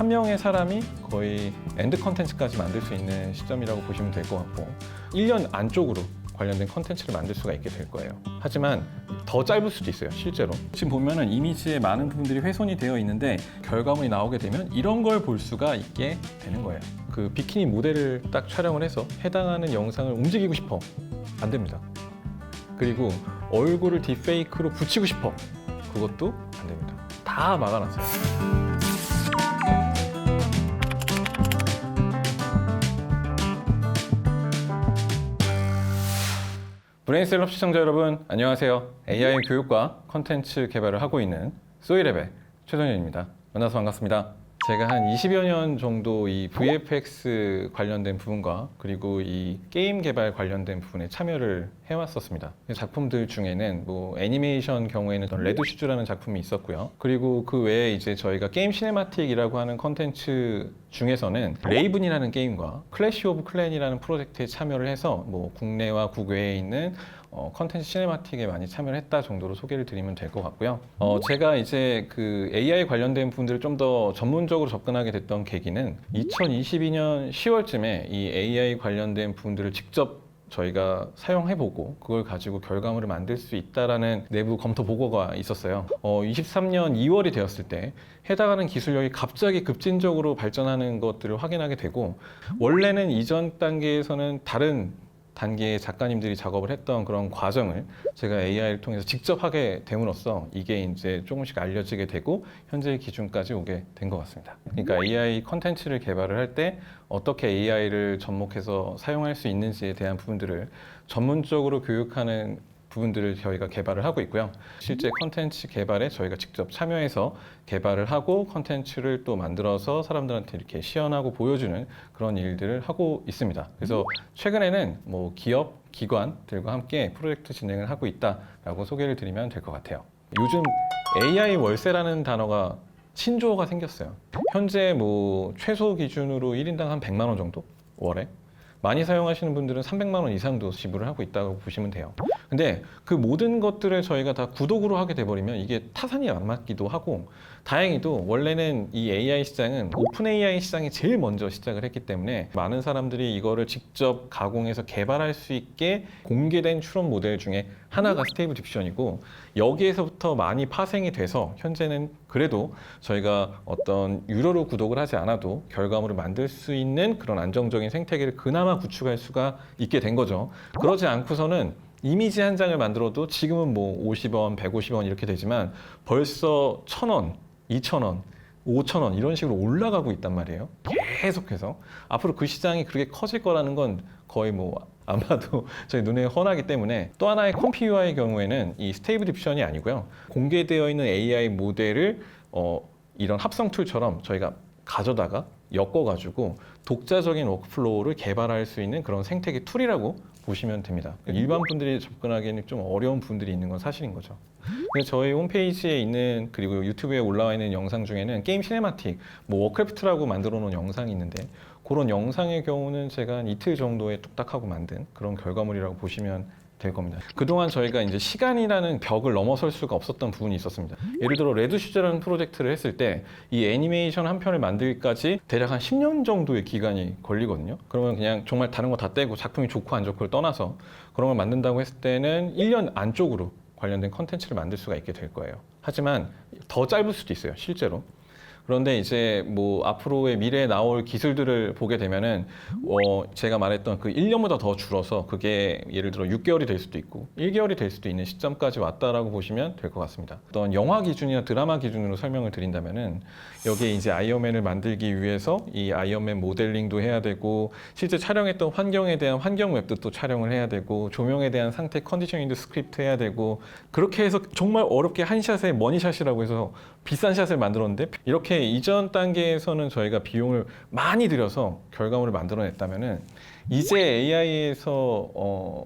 한 명의 사람이 거의 엔드 컨텐츠까지 만들 수 있는 시점이라고 보시면 될 것 같고 1년 안쪽으로 관련된 컨텐츠를 만들 수가 있게 될 거예요. 하지만 더 짧을 수도 있어요, 실제로. 지금 보면은 이미지에 많은 부분들이 훼손이 되어 있는데 결과물이 나오게 되면 이런 걸 볼 수가 있게 되는 거예요. 그 비키니 모델을 딱 촬영을 해서 해당하는 영상을 움직이고 싶어. 안 됩니다. 그리고 얼굴을 딥페이크로 붙이고 싶어. 그것도 안 됩니다. 다 막아놨어요. 브레인셀럽 시청자 여러분 안녕하세요. AI 교육과 컨텐츠 개발을 하고 있는 소이랩의 최성현입니다. 만나서 반갑습니다. 제가 한 20여 년 정도 이 VFX 관련된 부분과 그리고 이 게임 개발 관련된 부분에 참여를 해왔었습니다. 그 작품들 중에는 뭐 애니메이션 경우에는 레드 슈즈라는 작품이 있었고요. 그리고 그 외에 이제 저희가 게임 시네마틱이라고 하는 컨텐츠 중에서는 레이븐이라는 게임과 클래시 오브 클랜이라는 프로젝트에 참여를 해서 뭐 국내와 국외에 있는 어, 컨텐츠 시네마틱에 많이 참여를 했다 정도로 소개를 드리면 될 것 같고요. 어, 제가 이제 그 AI 관련된 부분들을 좀 더 전문적으로 접근하게 됐던 계기는 2022년 10월쯤에 이 AI 관련된 부분들을 직접 저희가 사용해보고 그걸 가지고 결과물을 만들 수 있다라는 내부 검토 보고가 있었어요. 어, 23년 2월이 되었을 때 해당하는 기술력이 갑자기 급진적으로 발전하는 것들을 확인하게 되고 원래는 이전 단계에서는 다른 단계의 작가님들이 작업을 했던 그런 과정을 제가 AI를 통해서 직접 하게 됨으로써 이게 이제 조금씩 알려지게 되고 현재의 기준까지 오게 된 것 같습니다. 그러니까 AI 컨텐츠를 개발을 할 때 어떻게 AI를 접목해서 사용할 수 있는지에 대한 부분들을 전문적으로 교육하는 부분들을 저희가 개발을 하고 있고요. 실제 컨텐츠 개발에 저희가 직접 참여해서 개발을 하고 컨텐츠를 또 만들어서 사람들한테 이렇게 시연하고 보여주는 그런 일들을 하고 있습니다. 그래서 최근에는 뭐 기업, 기관들과 함께 프로젝트 진행을 하고 있다라고 소개를 드리면 될 것 같아요. 요즘 AI 월세라는 단어가 신조어가 생겼어요. 현재 뭐 최소 기준으로 1인당 한 100만 원 정도 월에 많이 사용하시는 분들은 300만 원 이상도 지불을 하고 있다고 보시면 돼요. 근데 그 모든 것들을 저희가 다 구독으로 하게 돼버리면 이게 타산이 안 맞기도 하고 다행히도 원래는 이 AI 시장은 오픈 AI 시장이 제일 먼저 시작을 했기 때문에 많은 사람들이 이거를 직접 가공해서 개발할 수 있게 공개된 추론 모델 중에 하나가 스테이블 딥션이고 여기에서부터 많이 파생이 돼서 현재는 그래도 저희가 어떤 유료로 구독을 하지 않아도 결과물을 만들 수 있는 그런 안정적인 생태계를 그나마 구축할 수가 있게 된 거죠. 그러지 않고서는 이미지 한 장을 만들어도 지금은 뭐 50원, 150원 이렇게 되지만 벌써 1000원, 2000원, 5,000원 이런 식으로 올라가고 있단 말이에요. 계속해서 앞으로 그 시장이 그렇게 커질 거라는 건 거의 뭐 아마도 저희 눈에 훤하기 때문에 또 하나의 컴퓨어의 경우에는 이 스테이블 딥션이 아니고요. 공개되어 있는 AI 모델을 어, 이런 합성 툴처럼 저희가 가져다가 엮어가지고 독자적인 워크플로우를 개발할 수 있는 그런 생태계 툴이라고 보시면 됩니다. 일반 분들이 접근하기에는 좀 어려운 분들이 있는 건 사실인 거죠. 근데 저희 홈페이지에 있는 그리고 유튜브에 올라와 있는 영상 중에는 게임 시네마틱, 뭐 워크래프트라고 만들어 놓은 영상이 있는데 그런 영상의 경우는 제가 한 이틀 정도에 뚝딱하고 만든 그런 결과물이라고 보시면 될 겁니다. 그동안 저희가 이제 시간이라는 벽을 넘어설 수가 없었던 부분이 있었습니다. 예를 들어 레드 슈즈라는 프로젝트를 했을 때 이 애니메이션 한 편을 만들기까지 대략 한 10년 정도의 기간이 걸리거든요. 그러면 그냥 정말 다른 거 다 떼고 작품이 좋고 안 좋고를 떠나서 그런 걸 만든다고 했을 때는 1년 안쪽으로 관련된 컨텐츠를 만들 수가 있게 될 거예요. 하지만 더 짧을 수도 있어요, 실제로. 그런데 이제 뭐 앞으로의 미래에 나올 기술들을 보게 되면은 어 제가 말했던 그 1년보다 더 줄어서 그게 예를 들어 6개월이 될 수도 있고 1개월이 될 수도 있는 시점까지 왔다라고 보시면 될 것 같습니다. 어떤 영화 기준이나 드라마 기준으로 설명을 드린다면은 여기에 이제 아이언맨을 만들기 위해서 이 아이언맨 모델링도 해야 되고 실제 촬영했던 환경에 대한 환경 웹도 또 촬영을 해야 되고 조명에 대한 상태 컨디셔닝도 스크립트 해야 되고 그렇게 해서 정말 어렵게 한 샷에 머니샷이라고 해서 비싼 샷을 만들었는데 이렇게 이전 단계에서는 저희가 비용을 많이 들여서 결과물을 만들어냈다면은 이제 AI에서 어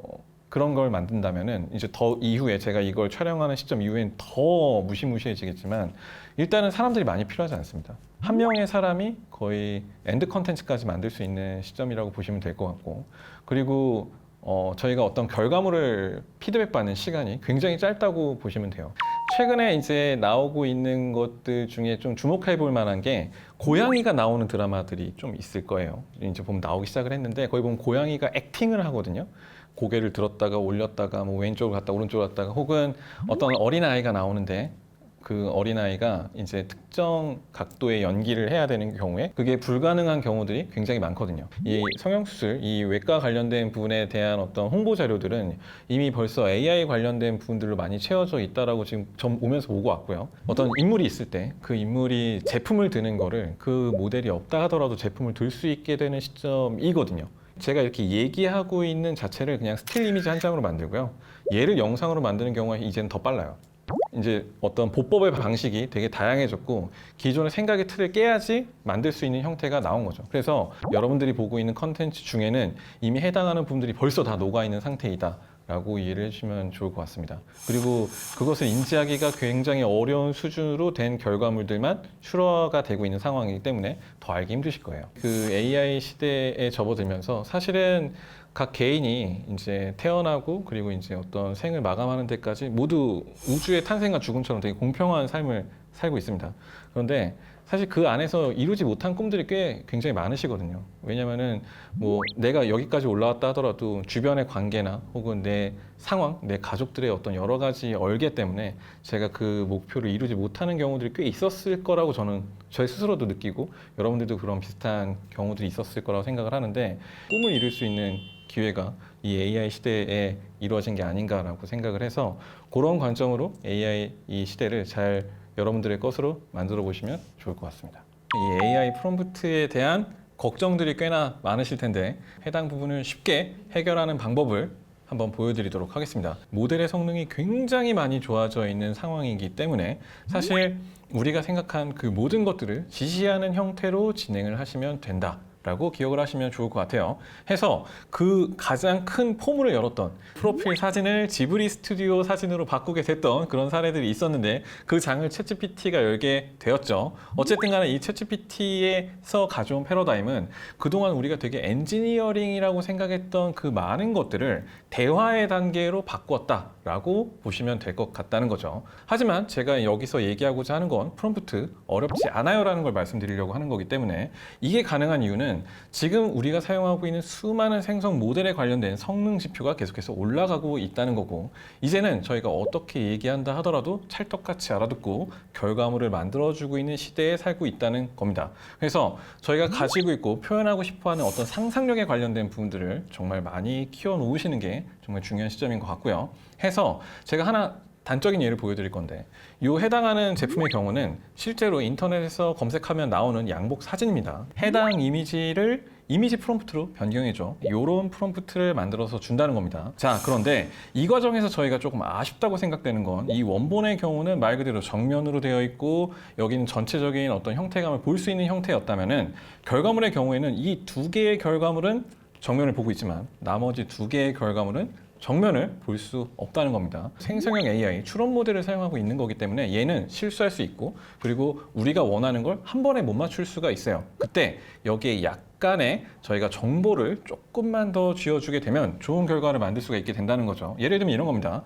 그런 걸 만든다면은 이제 더 이후에 제가 이걸 촬영하는 시점 이후엔 더 무시무시해지겠지만 일단은 사람들이 많이 필요하지 않습니다. 한 명의 사람이 거의 엔드 컨텐츠까지 만들 수 있는 시점이라고 보시면 될 것 같고 그리고 어, 저희가 어떤 결과물을 피드백 받는 시간이 굉장히 짧다고 보시면 돼요. 최근에 이제 나오고 있는 것들 중에 좀 주목해 볼 만한 게 고양이가 나오는 드라마들이 좀 있을 거예요. 이제 보면 나오기 시작을 했는데 거기 보면 고양이가 액팅을 하거든요. 고개를 들었다가 올렸다가 뭐 왼쪽으로 갔다 오른쪽으로 갔다가 혹은 어떤 어린 아이가 나오는데 그 어린아이가 이제 특정 각도의 연기를 해야 되는 경우에 그게 불가능한 경우들이 굉장히 많거든요. 이 성형수술, 이 외과 관련된 부분에 대한 어떤 홍보 자료들은 이미 벌써 AI 관련된 부분들로 많이 채워져 있다라고 지금 점 오면서 보고 왔고요. 어떤 인물이 있을 때 그 인물이 제품을 드는 거를 그 모델이 없다 하더라도 제품을 들 수 있게 되는 시점이거든요. 제가 이렇게 얘기하고 있는 자체를 그냥 스틸 이미지 한 장으로 만들고요. 얘를 영상으로 만드는 경우가 이제는 더 빨라요. 이제 어떤 보법의 방식이 되게 다양해졌고 기존의 생각의 틀을 깨야지 만들 수 있는 형태가 나온 거죠. 그래서 여러분들이 보고 있는 컨텐츠 중에는 이미 해당하는 부분들이 벌써 다 녹아 있는 상태이다. 라고 이해를 해주시면 좋을 것 같습니다. 그리고 그것을 인지하기가 굉장히 어려운 수준으로 된 결과물들만 출하가 되고 있는 상황이기 때문에 더 알기 힘드실 거예요. 그 AI 시대에 접어들면서 사실은 각 개인이 이제 태어나고 그리고 이제 어떤 생을 마감하는 데까지 모두 우주의 탄생과 죽음처럼 되게 공평한 삶을 살고 있습니다. 그런데 사실 그 안에서 이루지 못한 꿈들이 꽤 굉장히 많으시거든요. 왜냐면은 뭐 내가 여기까지 올라왔다 하더라도 주변의 관계나 혹은 내 상황, 내 가족들의 어떤 여러 가지 얼개 때문에 제가 그 목표를 이루지 못하는 경우들이 꽤 있었을 거라고 저는 저 스스로도 느끼고 여러분들도 그런 비슷한 경우들이 있었을 거라고 생각을 하는데 꿈을 이룰 수 있는 기회가 이 AI 시대에 이루어진 게 아닌가라고 생각을 해서 그런 관점으로 AI 이 시대를 잘 여러분들의 것으로 만들어 보시면 좋을 것 같습니다. 이 AI 프롬프트에 대한 걱정들이 꽤나 많으실 텐데 해당 부분을 쉽게 해결하는 방법을 한번 보여드리도록 하겠습니다. 모델의 성능이 굉장히 많이 좋아져 있는 상황이기 때문에 사실 우리가 생각한 그 모든 것들을 지시하는 형태로 진행을 하시면 된다. 라고 기억을 하시면 좋을 것 같아요. 해서 그 가장 큰 포문을 열었던 프로필 사진을 지브리 스튜디오 사진으로 바꾸게 됐던 그런 사례들이 있었는데 그 장을 챗GPT가 열게 되었죠. 어쨌든 간에 이 챗GPT에서 가져온 패러다임은 그동안 우리가 되게 엔지니어링이라고 생각했던 그 많은 것들을 대화의 단계로 바꿨다라고 보시면 될 것 같다는 거죠. 하지만 제가 여기서 얘기하고자 하는 건 프롬프트 어렵지 않아요라는 걸 말씀드리려고 하는 거기 때문에 이게 가능한 이유는 지금 우리가 사용하고 있는 수많은 생성 모델에 관련된 성능 지표가 계속해서 올라가고 있다는 거고 이제는 저희가 어떻게 얘기한다 하더라도 찰떡같이 알아듣고 결과물을 만들어주고 있는 시대에 살고 있다는 겁니다. 그래서 저희가 가지고 있고 표현하고 싶어하는 어떤 상상력에 관련된 부분들을 정말 많이 키워 놓으시는 게 정말 중요한 시점인 것 같고요. 해서 제가 하나 단적인 예를 보여드릴 건데 이 해당하는 제품의 경우는 실제로 인터넷에서 검색하면 나오는 양복 사진입니다. 해당 이미지를 이미지 프롬프트로 변경해줘. 이런 프롬프트를 만들어서 준다는 겁니다. 자, 그런데 이 과정에서 저희가 조금 아쉽다고 생각되는 건 이 원본의 경우는 말 그대로 정면으로 되어 있고 여기는 전체적인 어떤 형태감을 볼 수 있는 형태였다면 은 결과물의 경우에는 이 두 개의 결과물은 정면을 보고 있지만 나머지 두 개의 결과물은 정면을 볼 수 없다는 겁니다. 생성형 AI 추론 모델을 사용하고 있는 거기 때문에 얘는 실수할 수 있고 그리고 우리가 원하는 걸 한 번에 못 맞출 수가 있어요. 그때 여기에 약간의 저희가 정보를 조금만 더 쥐어주게 되면 좋은 결과를 만들 수가 있게 된다는 거죠. 예를 들면 이런 겁니다.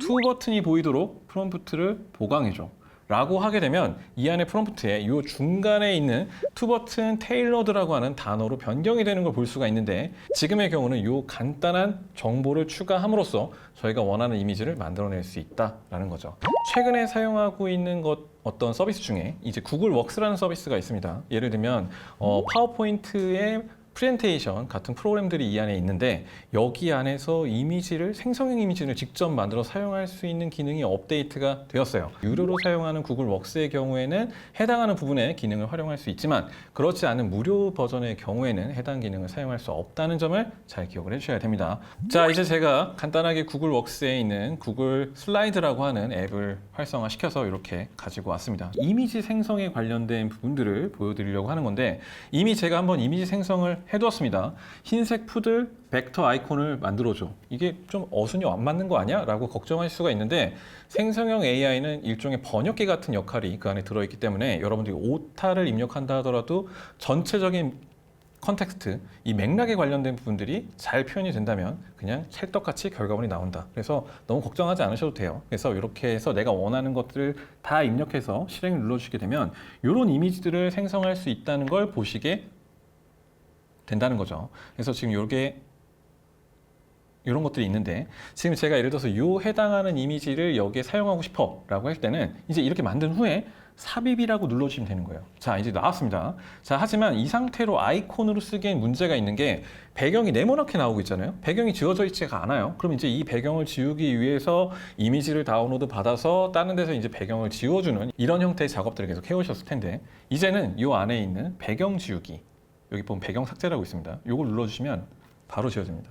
투 버튼이 보이도록 프롬프트를 보강해줘. 라고 하게 되면 이 안에 프롬프트에 이 중간에 있는 투 버튼 테일러드라고 하는 단어로 변경이 되는 걸 볼 수가 있는데 지금의 경우는 이 간단한 정보를 추가함으로써 저희가 원하는 이미지를 만들어낼 수 있다라는 거죠. 최근에 사용하고 있는 것 어떤 서비스 중에 이제 구글 웍스라는 서비스가 있습니다. 예를 들면 어, 파워포인트의 프레젠테이션 같은 프로그램들이 이 안에 있는데 여기 안에서 이미지를 생성형 이미지를 직접 만들어 사용할 수 있는 기능이 업데이트가 되었어요. 유료로 사용하는 구글 웍스의 경우에는 해당하는 부분의 기능을 활용할 수 있지만 그렇지 않은 무료 버전의 경우에는 해당 기능을 사용할 수 없다는 점을 잘 기억을 해주셔야 됩니다. 자 이제 제가 간단하게 구글 웍스에 있는 구글 슬라이드라고 하는 앱을 활성화시켜서 이렇게 가지고 왔습니다. 이미지 생성에 관련된 부분들을 보여드리려고 하는 건데 이미 제가 한번 이미지 생성을 해두었습니다. 흰색 푸들 벡터 아이콘을 만들어줘. 이게 좀 어순이 안 맞는 거 아니야? 라고 걱정할 수가 있는데 생성형 AI는 일종의 번역기 같은 역할이 그 안에 들어있기 때문에 여러분들이 오타를 입력한다 하더라도 전체적인 컨텍스트, 이 맥락에 관련된 부분들이 잘 표현이 된다면 그냥 찰떡같이 결과물이 나온다. 그래서 너무 걱정하지 않으셔도 돼요. 그래서 이렇게 해서 내가 원하는 것들을 다 입력해서 실행을 눌러주시게 되면 이런 이미지들을 생성할 수 있다는 걸 보시게 된다는 거죠. 그래서 지금 이게 이런 것들이 있는데 지금 제가 예를 들어서 요 해당하는 이미지를 여기에 사용하고 싶어 라고 할 때는 이제 이렇게 만든 후에 삽입이라고 눌러주시면 되는 거예요. 자 이제 나왔습니다. 자 하지만 이 상태로 아이콘으로 쓰기엔 문제가 있는 게 배경이 네모나게 나오고 있잖아요. 배경이 지워져 있지가 않아요. 그럼 이제 이 배경을 지우기 위해서 이미지를 다운로드 받아서 다른 데서 이제 배경을 지워주는 이런 형태의 작업들을 계속 해오셨을 텐데 이제는 이 안에 있는 배경 지우기 여기 보면 배경 삭제라고 있습니다. 이걸 눌러주시면 바로 지워집니다.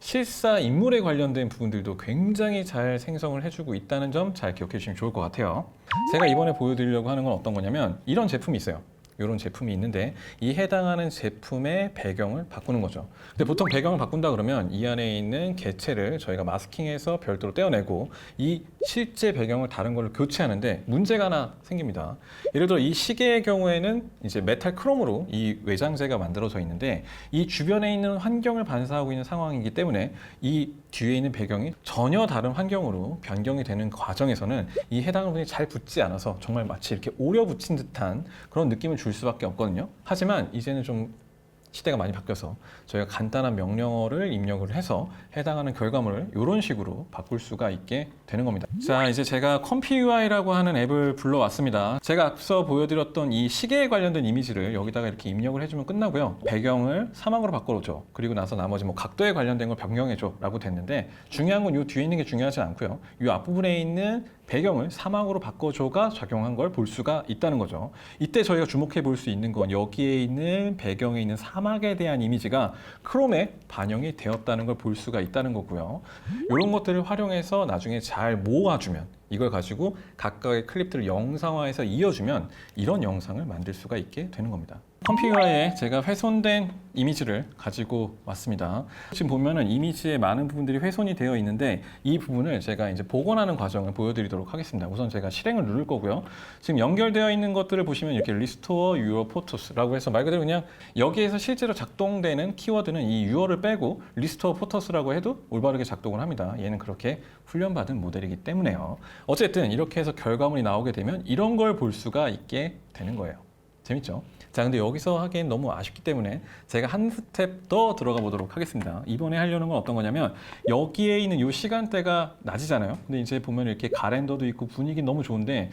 실사 인물에 관련된 부분들도 굉장히 잘 생성을 해주고 있다는 점 잘 기억해 주시면 좋을 것 같아요. 제가 이번에 보여드리려고 하는 건 어떤 거냐면 이런 제품이 있어요. 이런 제품이 있는데 이 해당하는 제품의 배경을 바꾸는 거죠. 근데 보통 배경을 바꾼다 그러면 이 안에 있는 개체를 저희가 마스킹해서 별도로 떼어내고 이 실제 배경을 다른 걸로 교체하는데 문제가 하나 생깁니다. 예를 들어 이 시계의 경우에는 이제 메탈 크롬으로 이 외장재가 만들어져 있는데 이 주변에 있는 환경을 반사하고 있는 상황이기 때문에 이 뒤에 있는 배경이 전혀 다른 환경으로 변경이 되는 과정에서는 이 해당 부분이 잘 붙지 않아서 정말 마치 이렇게 오려 붙인 듯한 그런 느낌을 줄 수밖에 없거든요. 하지만 이제는 좀 시대가 많이 바뀌어서 저희가 간단한 명령어를 입력을 해서 해당하는 결과물을 이런 식으로 바꿀 수가 있게 되는 겁니다. 자, 이제 제가 컴피UI라고 하는 앱을 불러왔습니다. 제가 앞서 보여드렸던 이 시계에 관련된 이미지를 여기다가 이렇게 입력을 해주면 끝나고요. 배경을 사막으로 바꿔줘. 그리고 나서 나머지 뭐 각도에 관련된 걸 변경해줘 라고 됐는데 중요한 건 이 뒤에 있는 게 중요하지 않고요. 이 앞부분에 있는 배경을 사막으로 바꿔줘가 작용한 걸 볼 수가 있다는 거죠. 이때 저희가 주목해 볼 수 있는 건 여기에 있는 배경에 있는 사 막에 대한 이미지가 크롬에 반영이 되었다는 걸 볼 수가 있다는 거고요. 이런 것들을 활용해서 나중에 잘 모아주면 이걸 가지고 각각의 클립들을 영상화해서 이어주면 이런 영상을 만들 수가 있게 되는 겁니다. 컴퓨터에 제가 훼손된 이미지를 가지고 왔습니다. 지금 보면은 이미지의 많은 부분들이 훼손이 되어 있는데 이 부분을 제가 이제 복원하는 과정을 보여드리도록 하겠습니다. 우선 제가 실행을 누를 거고요. 지금 연결되어 있는 것들을 보시면 이렇게 리스토어 유어 포토스라고 해서 말 그대로 그냥 여기에서 실제로 작동되는 키워드는 이 유어를 빼고 리스토어 포토스라고 해도 올바르게 작동을 합니다. 얘는 그렇게 훈련받은 모델이기 때문에요. 어쨌든 이렇게 해서 결과물이 나오게 되면 이런 걸 볼 수가 있게 되는 거예요. 재밌죠? 자, 근데 여기서 하기엔 너무 아쉽기 때문에 제가 한 스텝 더 들어가 보도록 하겠습니다. 이번에 하려는 건 어떤 거냐면 여기에 있는 이 시간대가 낮이잖아요. 근데 이제 보면 이렇게 가랜더도 있고 분위기 너무 좋은데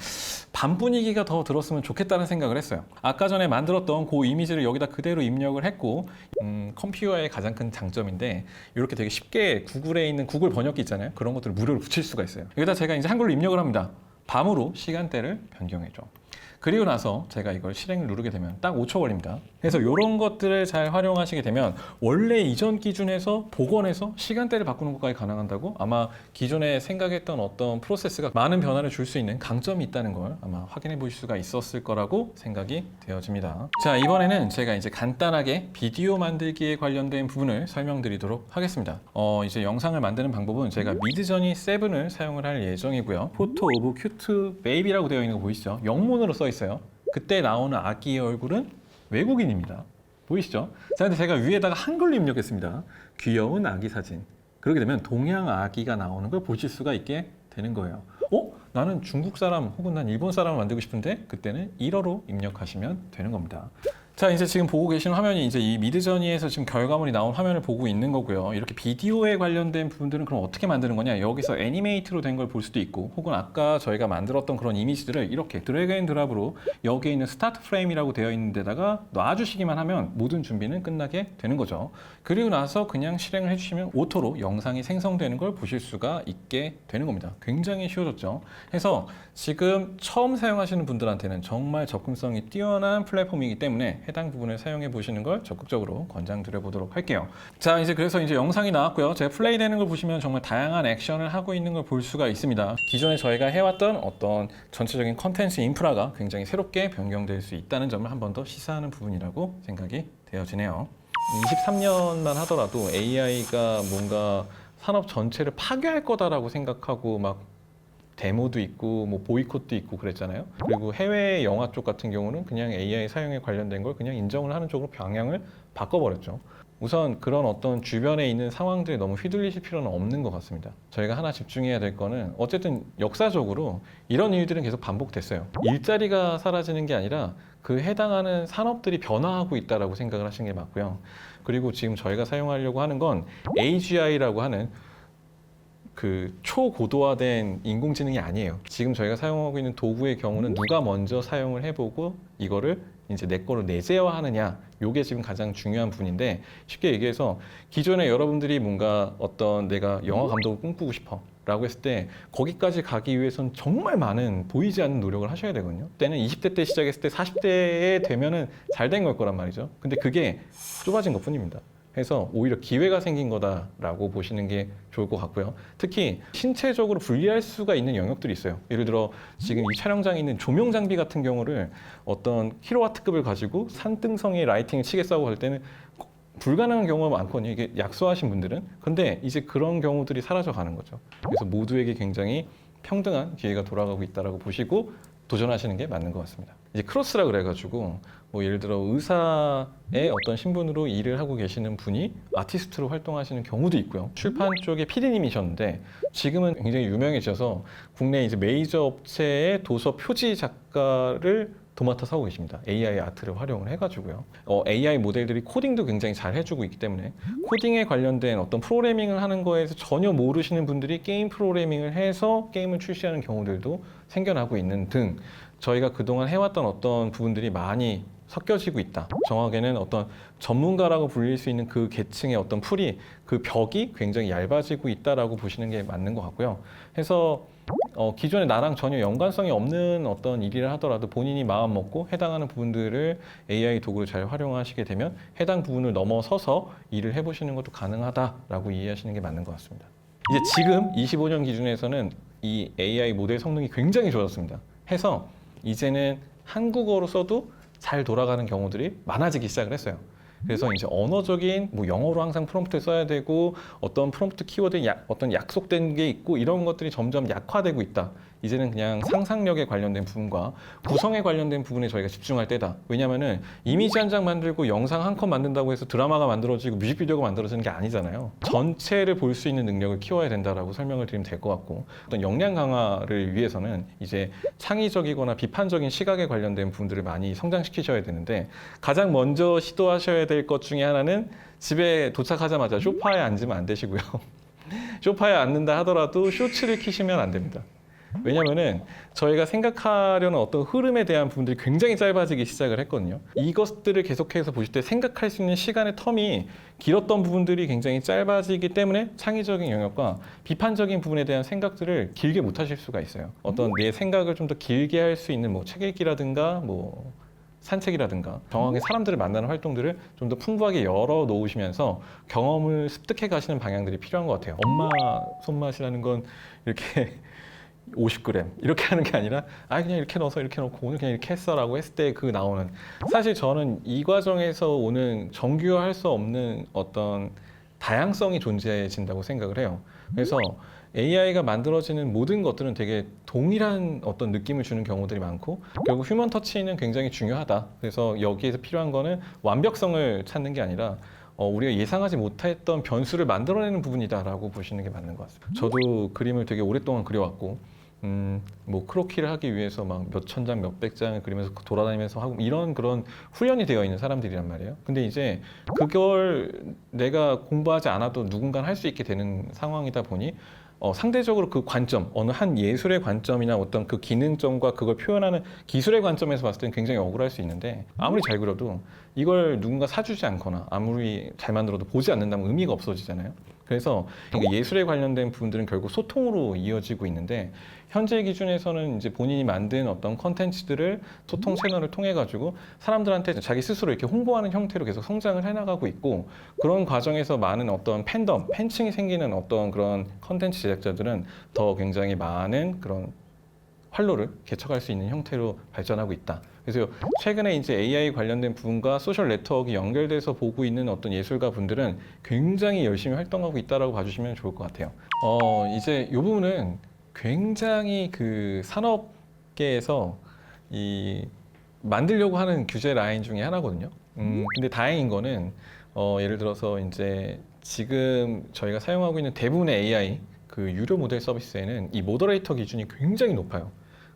밤 분위기가 더 들었으면 좋겠다는 생각을 했어요. 아까 전에 만들었던 그 이미지를 여기다 그대로 입력을 했고 음, 컴퓨터의 가장 큰 장점인데 이렇게 되게 쉽게 구글에 있는 구글 번역기 있잖아요. 그런 것들을 무료로 붙일 수가 있어요. 여기다 제가 이제 한글로 입력을 합니다. 밤으로 시간대를 변경해줘. 그리고 나서 제가 이걸 실행을 누르게 되면 딱 5초 걸립니다. 그래서 이런 것들을 잘 활용하시게 되면 원래 이전 기준에서 복원해서 시간대를 바꾸는 것까지 가능한다고 아마 기존에 생각했던 어떤 프로세스가 많은 변화를 줄 수 있는 강점이 있다는 걸 아마 확인해 보실 수가 있었을 거라고 생각이 되어집니다. 자, 이번에는 제가 이제 간단하게 비디오 만들기에 관련된 부분을 설명드리도록 하겠습니다. 어, 이제 영상을 만드는 방법은 제가 미드저니 7을 사용을 할 예정이고요. 포토 오브 큐트 베이비라고 되어 있는 거 보이시죠? 영문으로 써 있어요. 그때 나오는 아기의 얼굴은 외국인입니다. 보이시죠? 자, 근데 제가 위에다가 한글로 입력했습니다. 귀여운 아기 사진. 그렇게 되면 동양 아기가 나오는 걸 보실 수가 있게 되는 거예요. 어? 나는 중국 사람 혹은 난 일본 사람을 만들고 싶은데 그때는 1어로 입력하시면 되는 겁니다. 자 이제 지금 보고 계신 화면이 이제 이 미드저니에서 지금 결과물이 나온 화면을 보고 있는 거고요. 이렇게 비디오에 관련된 부분들은 그럼 어떻게 만드는 거냐? 여기서 애니메이트로 된 걸 볼 수도 있고, 혹은 아까 저희가 만들었던 그런 이미지들을 이렇게 드래그 앤 드랍으로 여기에 있는 스타트 프레임이라고 되어 있는 데다가 놔주시기만 하면 모든 준비는 끝나게 되는 거죠. 그리고 나서 그냥 실행을 해주시면 오토로 영상이 생성되는 걸 보실 수가 있게 되는 겁니다. 굉장히 쉬워졌죠. 해서 지금 처음 사용하시는 분들한테는 정말 접근성이 뛰어난 플랫폼이기 때문에 해당 부분을 사용해 보시는 걸 적극적으로 권장드려 보도록 할게요. 자, 이제 그래서 이제 영상이 나왔고요. 제가 플레이 되는 걸 보시면 정말 다양한 액션을 하고 있는 걸 볼 수가 있습니다. 기존에 저희가 해왔던 어떤 전체적인 컨텐츠 인프라가 굉장히 새롭게 변경될 수 있다는 점을 한 번 더 시사하는 부분이라고 생각이 되어지네요. 23년만 하더라도 AI가 뭔가 산업 전체를 파괴할 거다라고 생각하고 막 데모도 있고 뭐 보이콧도 있고 그랬잖아요. 그리고 해외 영화 쪽 같은 경우는 그냥 AI 사용에 관련된 걸 그냥 인정을 하는 쪽으로 방향을 바꿔버렸죠. 우선 그런 어떤 주변에 있는 상황들에 너무 휘둘리실 필요는 없는 것 같습니다. 저희가 하나 집중해야 될 거는 어쨌든 역사적으로 이런 일들은 계속 반복됐어요. 일자리가 사라지는 게 아니라 그 해당하는 산업들이 변화하고 있다라고 생각을 하시는 게 맞고요. 그리고 지금 저희가 사용하려고 하는 건 AGI라고 하는 그 초고도화된 인공지능이 아니에요. 지금 저희가 사용하고 있는 도구의 경우는 누가 먼저 사용을 해보고 이거를 이제 내 거로 내재화하느냐, 요게 지금 가장 중요한 부분인데 쉽게 얘기해서 기존에 여러분들이 뭔가 어떤 내가 영화 감독을 꿈꾸고 싶어. 라고 했을 때 거기까지 가기 위해선 정말 많은 보이지 않는 노력을 하셔야 되거든요. 때는 20대 때 시작했을 때 40대에 되면은 잘 된 걸 거란 말이죠. 근데 그게 좁아진 것 뿐입니다. 해서 오히려 기회가 생긴 거다라고 보시는 게 좋을 것 같고요. 특히 신체적으로 분리할 수가 있는 영역들이 있어요. 예를 들어 지금 이 촬영장에 있는 조명 장비 같은 경우를 어떤 킬로와트급을 가지고 산등성의 라이팅을 치겠다고 할 때는 불가능한 경우가 많거든요. 이게 약소하신 분들은. 근데 이제 그런 경우들이 사라져 가는 거죠. 그래서 모두에게 굉장히 평등한 기회가 돌아가고 있다라고 보시고 도전하시는 게 맞는 것 같습니다. 이제 크로스라 그래가지고 뭐 예를 들어 의사의 어떤 신분으로 일을 하고 계시는 분이 아티스트로 활동하시는 경우도 있고요. 출판 쪽에 PD님이셨는데 지금은 굉장히 유명해져서 국내 이제 메이저 업체의 도서 표지 작가를 도맡아서 하고 계십니다. AI 아트를 활용을 해가지고요. 어, AI 모델들이 코딩도 굉장히 잘 해주고 있기 때문에 코딩에 관련된 어떤 프로그래밍을 하는 거에서 전혀 모르시는 분들이 게임 프로그래밍을 해서 게임을 출시하는 경우들도 생겨나고 있는 등 저희가 그동안 해왔던 어떤 부분들이 많이 섞여지고 있다. 정확에는 어떤 전문가라고 불릴 수 있는 그 계층의 어떤 풀이 그 벽이 굉장히 얇아지고 있다라고 보시는 게 맞는 것 같고요. 해서 어, 기존에 나랑 전혀 연관성이 없는 어떤 일이라 하더라도 본인이 마음 먹고 해당하는 부분들을 AI 도구를 잘 활용하시게 되면 해당 부분을 넘어서서 일을 해보시는 것도 가능하다라고 이해하시는 게 맞는 것 같습니다. 이제 지금 25년 기준에서는 이 AI 모델 성능이 굉장히 좋아졌습니다. 해서 이제는 한국어로 써도 잘 돌아가는 경우들이 많아지기 시작을 했어요. 그래서 이제 언어적인 뭐 영어로 항상 프롬프트를 써야 되고 어떤 프롬프트 키워드에 약- 어떤 약속된 게 있고 이런 것들이 점점 약화되고 있다. 이제는 그냥 상상력에 관련된 부분과 구성에 관련된 부분에 저희가 집중할 때다. 왜냐면은 이미지 한 장 만들고 영상 한 컷 만든다고 해서 드라마가 만들어지고 뮤직비디오가 만들어지는 게 아니잖아요. 전체를 볼 수 있는 능력을 키워야 된다라고 설명을 드리면 될 것 같고 어떤 역량 강화를 위해서는 이제 창의적이거나 비판적인 시각에 관련된 부분들을 많이 성장시키셔야 되는데 가장 먼저 시도하셔야 될 것 중에 하나는 집에 도착하자마자 소파에 앉으면 안 되시고요. 소파에 앉는다 하더라도 쇼츠를 키시면 안 됩니다. 왜냐면은 저희가 생각하려는 어떤 흐름에 대한 부분들이 굉장히 짧아지기 시작을 했거든요. 이것들을 계속해서 보실 때 생각할 수 있는 시간의 텀이 길었던 부분들이 굉장히 짧아지기 때문에 창의적인 영역과 비판적인 부분에 대한 생각들을 길게 못 하실 수가 있어요. 어떤 내 생각을 좀 더 길게 할 수 있는 뭐 책 읽기라든가 뭐 산책이라든가 정확하게 사람들을 만나는 활동들을 좀 더 풍부하게 열어 놓으시면서 경험을 습득해 가시는 방향들이 필요한 것 같아요. 엄마 손맛이라는 건 이렇게 50g 이렇게 하는 게 아니라 아 그냥 이렇게 넣어서 이렇게 넣고 오늘 그냥 이렇게 했어라고 했을 때 그 나오는 사실 저는 이 과정에서 오는 정규화할 수 없는 어떤 다양성이 존재해진다고 생각을 해요. 그래서 AI가 만들어지는 모든 것들은 되게 동일한 어떤 느낌을 주는 경우들이 많고 결국 휴먼 터치는 굉장히 중요하다. 그래서 여기에서 필요한 거는 완벽성을 찾는 게 아니라 어, 우리가 예상하지 못했던 변수를 만들어내는 부분이다라고 보시는 게 맞는 것 같습니다. 저도 그림을 되게 오랫동안 그려왔고, 음, 뭐 크로키를 하기 위해서 막 몇 천 장, 몇 백 장을 그리면서 돌아다니면서 하고 이런 그런 훈련이 되어 있는 사람들이란 말이에요. 근데 이제 그걸 내가 공부하지 않아도 누군가 할수 있게 되는 상황이다 보니 어, 상대적으로 그 관점, 어느 한 예술의 관점이나 어떤 그 기능점과 그걸 표현하는 기술의 관점에서 봤을 때는 굉장히 억울할 수 있는데 아무리 잘 그려도 이걸 누군가 사주지 않거나 아무리 잘 만들어도 보지 않는다면 의미가 없어지잖아요. 그래서 예술에 관련된 부분들은 결국 소통으로 이어지고 있는데 현재 기준에서는 이제 본인이 만든 어떤 컨텐츠들을 소통 채널을 통해 가지고 사람들한테 자기 스스로 이렇게 홍보하는 형태로 계속 성장을 해나가고 있고 그런 과정에서 많은 어떤 팬덤, 팬층이 생기는 어떤 그런 컨텐츠 제작자들은 더 굉장히 많은 그런 활로를 개척할 수 있는 형태로 발전하고 있다. 그래서 최근에 이제 AI 관련된 부분과 소셜 네트워크가 연결돼서 보고 있는 어떤 예술가 분들은 굉장히 열심히 활동하고 있다라고 봐주시면 좋을 것 같아요. 어, 이제 이 부분은 굉장히 그 산업계에서 이 만들려고 하는 규제 라인 중에 하나거든요. 음, 근데 다행인 거는 어, 예를 들어서 이제 지금 저희가 사용하고 있는 대부분의 AI 그 유료 모델 서비스에는 이 모더레이터 기준이 굉장히 높아요.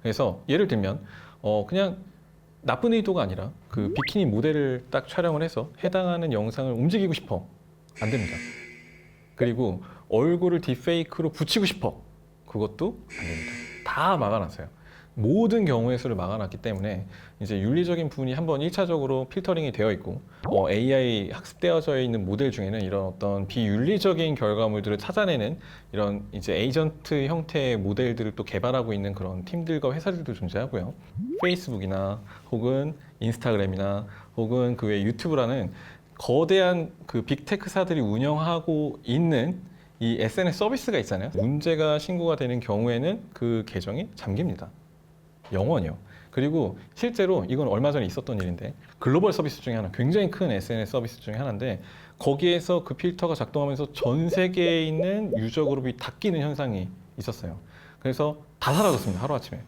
그래서 예를 들면 어, 그냥 나쁜 의도가 아니라 그 비키니 모델을 딱 촬영을 해서 해당하는 영상을 움직이고 싶어 안 됩니다. 그리고 얼굴을 딥페이크로 붙이고 싶어 그것도 안 됩니다. 다 막아놨어요. 모든 경우의 수를 막아놨기 때문에 이제 윤리적인 부분이 한번 1차적으로 필터링이 되어 있고 어, AI 학습되어져 있는 모델 중에는 이런 어떤 비윤리적인 결과물들을 찾아내는 이런 이제 에이전트 형태의 모델들을 또 개발하고 있는 그런 팀들과 회사들도 존재하고요. 페이스북이나 혹은 인스타그램이나 혹은 그 외 유튜브라는 거대한 그 빅테크사들이 운영하고 있는 이 SNS 서비스가 있잖아요. 문제가 신고가 되는 경우에는 그 계정이 잠깁니다. 영원히요. 그리고 실제로 이건 얼마 전에 있었던 일인데 글로벌 서비스 중에 하나, 굉장히 큰 SNS 서비스 중에 하나인데 거기에서 그 필터가 작동하면서 전 세계에 있는 유저 그룹이 다 끼는 현상이 있었어요. 그래서 다 사라졌습니다. 하루아침에.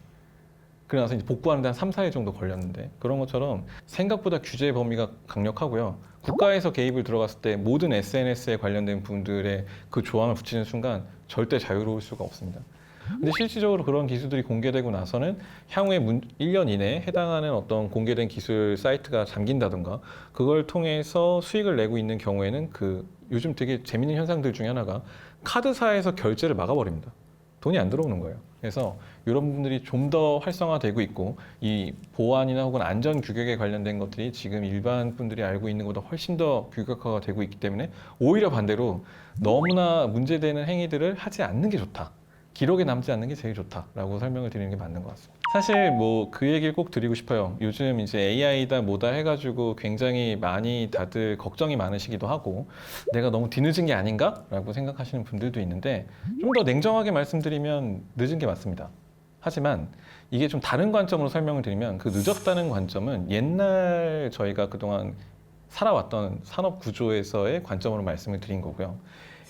그러고 나서 이제 복구하는데 한 3, 4일 정도 걸렸는데 그런 것처럼 생각보다 규제 범위가 강력하고요. 국가에서 개입을 들어갔을 때 모든 SNS에 관련된 분들의 그 조항을 붙이는 순간 절대 자유로울 수가 없습니다. 근데 실질적으로 그런 기술들이 공개되고 나서는 향후에 문, 1년 이내에 해당하는 어떤 공개된 기술 사이트가 잠긴다든가 그걸 통해서 수익을 내고 있는 경우에는 그 요즘 되게 재밌는 현상들 중에 하나가 카드사에서 결제를 막아버립니다. 돈이 안 들어오는 거예요. 그래서 이런 부분들이 좀 더 활성화되고 있고 이 보안이나 혹은 안전 규격에 관련된 것들이 지금 일반 분들이 알고 있는 것보다 훨씬 더 규격화가 되고 있기 때문에 오히려 반대로 너무나 문제되는 행위들을 하지 않는 게 좋다. 기록에 남지 않는 게 제일 좋다라고 설명을 드리는 게 맞는 것 같습니다. 사실 뭐 그 얘기를 꼭 드리고 싶어요. 요즘 이제 AI다 뭐다 해가지고 굉장히 많이 다들 걱정이 많으시기도 하고 내가 너무 뒤늦은 게 아닌가라고 생각하시는 분들도 있는데 좀 더 냉정하게 말씀드리면 늦은 게 맞습니다. 하지만 이게 좀 다른 관점으로 설명을 드리면 그 늦었다는 관점은 옛날 저희가 그동안 살아왔던 산업 구조에서의 관점으로 말씀을 드린 거고요.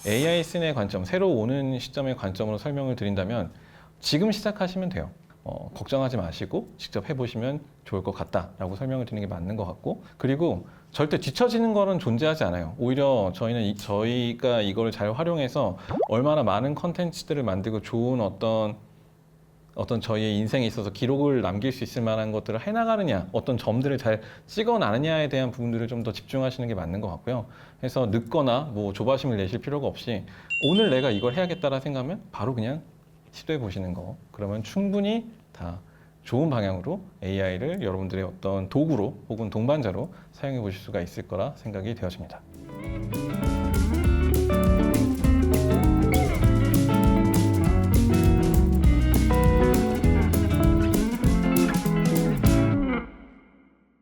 AI 씬의 관점, 새로 오는 시점의 관점으로 설명을 드린다면 지금 시작하시면 돼요. 어, 걱정하지 마시고 직접 해보시면 좋을 것 같다라고 설명을 드리는 게 맞는 것 같고 그리고 절대 뒤처지는 거는 존재하지 않아요. 오히려 저희는 이- 저희가 이걸 잘 활용해서 얼마나 많은 컨텐츠들을 만들고 좋은 어떤 어떤 저희의 인생에 있어서 기록을 남길 수 있을 만한 것들을 해나가느냐, 어떤 점들을 잘 찍어나느냐에 대한 부분들을 좀 더 집중하시는 게 맞는 것 같고요. 그래서 늦거나 뭐 조바심을 내실 필요가 없이 오늘 내가 이걸 해야겠다라 생각하면 바로 그냥 시도해 보시는 거. 그러면 충분히 다 좋은 방향으로 AI를 여러분들의 어떤 도구로 혹은 동반자로 사용해 보실 수가 있을 거라 생각이 되어집니다.